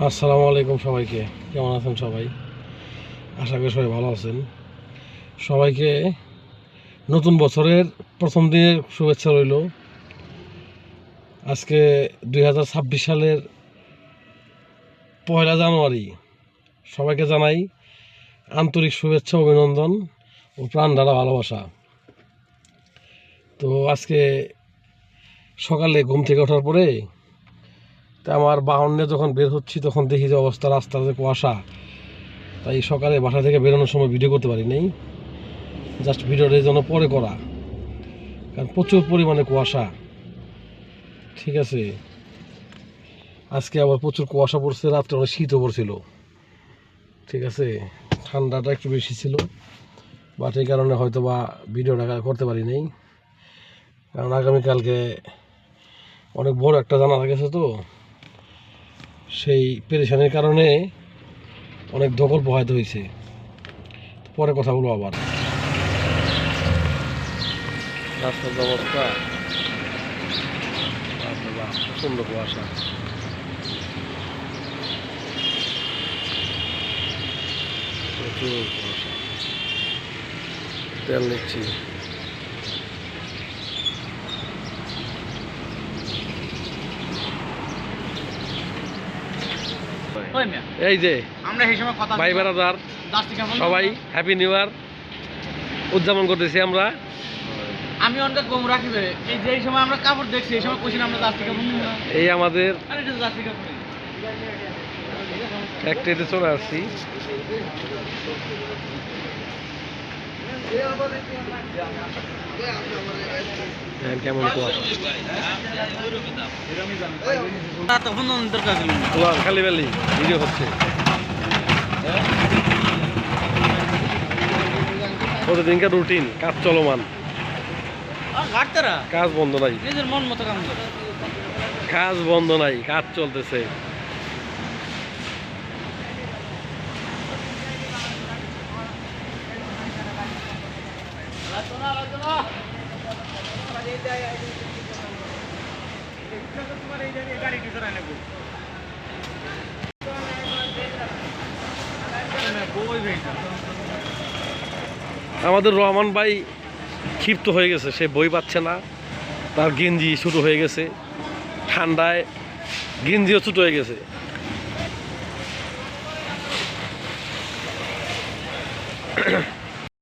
আসসালামু আলাইকুম সবাইকে। কেমন আছেন সবাই? আশা করি সবাই ভালো আছেন। সবাইকে নতুন বছরের প্রথম দিনের শুভেচ্ছা রইল। আজকে দুই হাজার ছাব্বিশ সালের পয়লা জানুয়ারি। সবাইকে জানাই আন্তরিক শুভেচ্ছা, অভিনন্দন ও প্রাণ, ঢালা ভালোবাসা। তো আজকে সকালে ঘুম থেকে ওঠার পরে তা আমার বাহন যখন বের হচ্ছি, তখন দেখি যে অবস্থা রাস্তাতে কুয়াশা। তাই সকালে বাসা থেকে বেরোনোর সময় ভিডিও করতে পারি নাই। জাস্ট ভিডিওটা এই জন্য পরে করা। কারণ প্রচুর পরিমাণে কুয়াশা। ঠিক আছে? আজকে আবার প্রচুর কুয়াশা পড়ছে, রাত্রে অনেক শীতও পড়ছিল। ঠিক আছে? ঠান্ডাটা একটু বেশি ছিল। বাট এই কারণে হয়তো বা ভিডিওটা করতে পারি নাই। কারণ আগামীকালকে অনেক বড় একটা জানাজা গেছে তো। সেই পেরেশানির কারণে অনেক দখল প্রভাবিত হয়েছে। পরে কথা বলব আবার। রাস্তার অবস্থা প্রচণ্ড কুয়াশা। প্রচুর কুয়াশা। তেল নিচ্ছি। এই যে আমরা সেই সময় কথা ভাই বেড়াদার সবাই হ্যাপি নিউ ইয়ার উদযাপন করতেছি আমরা। আমি অনেক কম রাখি। এই যে এই সময় আমরা কাপড় দেখছি এই সময় কইছি না আমরা না এই আমাদের। ফ্যাক্টরিতে চলে আসছি। কেমন কুয়াশা? খালি বেলি ভিডিও হচ্ছে। প্রতিদিনকার রুটিন কাজ চলমান। কাজ বন্ধ নাই। নিজের মন মতো কাজ বন্ধ নাই কাজ চলতেছে। আমাদের রহমান ভাই ক্ষিপ্ত হয়ে গেছে, সে বই পাচ্ছে না। তার গেঞ্জি ছোটো হয়ে গেছে, ঠান্ডায় গেঞ্জিও ছুটো হয়ে গেছে।